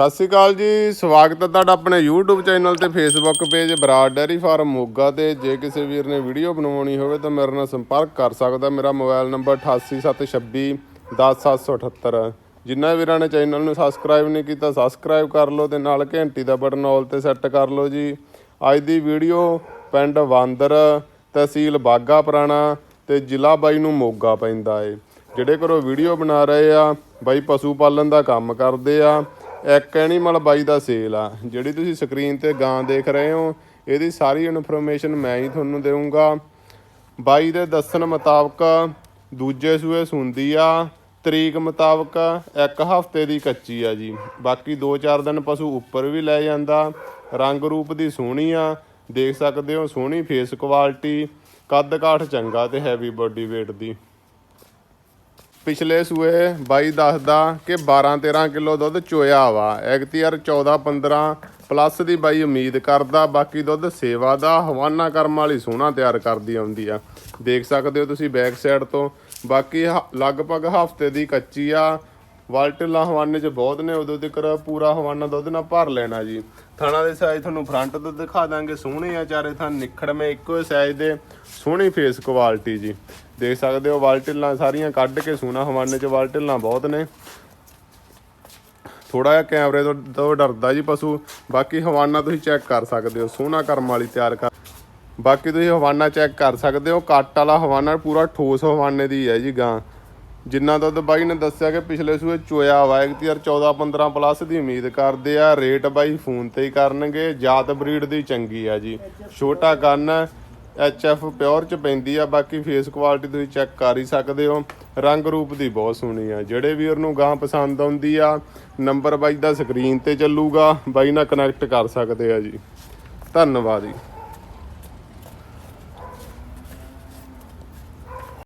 ਸਤਿ ਸ਼੍ਰੀ ਅਕਾਲ ਜੀ, ਸਵਾਗਤ ਹੈ ਤੁਹਾਡਾ ਆਪਣੇ YouTube ਚੈਨਲ ਤੇ Facebook page Brar dairy farm Moga ਤੇ। ਜੇ ਕਿਸੇ ਵੀਰ ਨੇ ਵੀਡੀਓ ਬਣਵਾਉਣੀ ਹੋਵੇ ਤਾਂ ਮੇਰੇ ਨਾਲ ਸੰਪਰਕ ਕਰ ਸਕਦਾ ਮੇਰਾ ਮੋਬਾਈਲ ਨੰਬਰ 8876 10778 ਜਿਨ੍ਹਾਂ ਵੀਰਾਂ ਨੇ ਚੈਨਲ ਨੂੰ ਸਬਸਕ੍ਰਾਈਬ ਨਹੀਂ ਕੀਤਾ ਸਬਸਕ੍ਰਾਈਬ ਕਰ ਲਓ ਤੇ ਨਾਲ ਘੰਟੀ ਦਾ ਬਟਨ ਆਲ ਤੇ ਸੈੱਟ ਕਰ ਲਓ ਜੀ। ਅੱਜ ਦੀ ਵੀਡੀਓ ਪਿੰਡ ਵਾਂਦਰ, ਤਹਿਸੀਲ ਬਾਗਾ ਪੁਰਾਣਾ ਤੇ ਜ਼ਿਲ੍ਹਾ ਬਾਈ ਨੂੰ ਮੋਗਾ ਪੈਂਦਾ ਏ। ਜਿਹੜੇ ਘਰੋਂ ਵੀਡੀਓ ਬਣਾ ਰਹੇ ਆ, ਬਾਈ ਪਸ਼ੂ ਪਾਲਣ ਦਾ ਕੰਮ ਕਰਦੇ ਆ। ਇੱਕ ਐਨੀਮਲ ਬਾਈ ਦਾ ਸੇਲ ਆ, ਜਿਹੜੀ ਤੁਸੀਂ ਸਕਰੀਨ ਤੇ ਗਾਂ ਦੇਖ ਰਹੇ ਹੋ, ਇਹਦੀ ਸਾਰੀ ਇਨਫੋਰਮੇਸ਼ਨ ਮੈਂ ਹੀ ਤੁਹਾਨੂੰ ਦੇਵਾਂਗਾ ਬਾਈ ਦੇ ਦੱਸਣ ਮੁਤਾਬਕ ਦੂਜੇ ਸੂਏ ਸੁੰਦੀ ਆ, ਤਰੀਕ ਮੁਤਾਬਕ ਇੱਕ ਹਫ਼ਤੇ ਦੀ ਕੱਚੀ ਆ ਜੀ। ਬਾਕੀ 2-4 ਦਿਨ ਪਸ਼ੂ ਉੱਪਰ ਵੀ ਲੈ ਜਾਂਦਾ, ਰੰਗ ਰੂਪ ਦੀ ਸੋਹਣੀ ਆ, ਦੇਖ ਸਕਦੇ ਹੋ ਸੋਹਣੀ ਫੇਸ ਕੁਆਲਿਟੀ ਕੱਦ ਕਾਠ ਚੰਗਾ ਤੇ ਹੈਵੀ ਬੋਡੀ weight ਦੀ। ਪਿਛਲੇ ਸੂਏ ਬਾਈ ਦੱਸਦਾ ਕਿ 12-13 ਕਿਲੋ ਦੁੱਧ ਚੋਇਆ ਵਾ। ਐਗਤੀਆਰ 14-15 ਪਲੱਸ ਦੀ ਬਾਈ ਉਮੀਦ ਕਰਦਾ, ਬਾਕੀ ਦੁੱਧ ਸੇਵਾ ਦਾ ਹਵਾਨਾ ਕਰਮ ਵਾਲੀ ਸੋਹਣਾ ਤਿਆਰ ਕਰਦੀ ਆਉਂਦੀ ਆ। ਦੇਖ ਸਕਦੇ ਹੋ ਤੁਸੀਂ ਬੈਕ ਸਾਈਡ ਤੋਂ। ਬਾਕੀ ਹ- ਲਗਭਗ ਹਫ਼ਤੇ ਦੀ ਕੱਚੀ ਆ। ਵਾਲਟਲਾ ਹਵਾਨੇ ਚ ਬਹੁਤ ਨੇ, ਉਦੋਂ ਤੱਕ ਪੂਰਾ ਹਵਾਨਾ ਦੁੱਧ ਨਾਲ ਭਰ ਲੈਣਾ ਜੀ। ਥਾਣਾ ਦੇ ਸਾਈਜ਼ ਤੁਹਾਨੂੰ ਫਰੰਟ ਤੋਂ ਦਿਖਾ ਦਾਂਗੇ, ਸੋਹਣੇ ਆ ਚਾਰੇ ਥਾਂ, ਨਿਖੜਵੇਂ, ਇੱਕੋ ਸਾਈਜ਼ ਦੇ ਸੋਹਣੀ ਫੇਸ ਕੁਆਲਿਟੀ ਜੀ। ਦੇਖ ਸਕਦੇ ਹੋ ਵਾਲਟਿਲਾਂ ਸਾਰੀਆਂ ਕੱਢ ਕੇ ਸੋਹਣਾ ਹਵਾਨੇ ਚ ਵਾਲਟਿਲਾਂ ਬਹੁਤ ਨੇ। ਥੋੜਾ ਜਿਹਾ ਕੈਮਰੇ ਤੋਂ ਤੋਂ ਡਰਦਾ ਜੀ ਪਸ਼ੂ, ਬਾਕੀ ਹਵਾਨਾ ਤੁਸੀਂ ਚੈੱਕ ਕਰ ਸਕਦੇ ਹੋ, ਸੋਹਣਾ ਕਰਮ ਵਾਲੀ ਤਿਆਰ ਕਰ ਬਾਕੀ ਤੁਸੀਂ ਹਵਾਨਾ ਚੈੱਕ ਕਰ ਸਕਦੇ ਹੋ, ਕੱਟ ਵਾਲਾ ਹਵਾਨਾ ਪੂਰਾ ਠੋਸ ਹਵਾਨੇ ਦੀ ਹੈ ਜੀ ਗਾਂ। ਜਿੰਨਾ ਦੁੱਧ ਬਾਈ ਨੇ ਦੱਸਿਆ ਕਿ ਪਿਛਲੇ ਸੂਏ ਚੋਇਆ ਵਾ ਇਕਤੀਰ 14 15 ਪਲੱਸ ਦੀ ਉਮੀਦ ਕਰਦੇ ਆ, ਰੇਟ ਬਾਈ ਫੋਨ ਤੇ ਹੀ ਕਰਨਗੇ, ਜਾਤ ਬਰੀਡ ਦੀ ਚੰਗੀ ਆ ਜੀ। ਛੋਟਾ ਕੰਨ ਐਚ ਐਫ ਪਿਓਰ ਚ ਪੈਂਦੀ ਆ, ਬਾਕੀ ਫੇਸ ਕੁਆਲਿਟੀ ਤੁਸੀਂ ਚੈੱਕ ਕਰ ਹੀ ਸਕਦੇ ਹੋ। ਰੰਗ ਰੂਪ ਦੀ ਬਹੁਤ ਸੋਹਣੀ ਆ। ਜਿਹੜੇ ਵੀਰ ਨੂੰ ਗਾਂ ਪਸੰਦ ਆਉਂਦੀ ਆ, ਨੰਬਰ ਬਾਈ ਦਾ ਸਕਰੀਨ ਤੇ ਚੱਲੂਗਾ, ਬਾਈ ਨਾਲ ਕਨੈਕਟ ਕਰ ਸਕਦੇ ਆ ਜੀ। ਧੰਨਵਾਦ ਜੀ।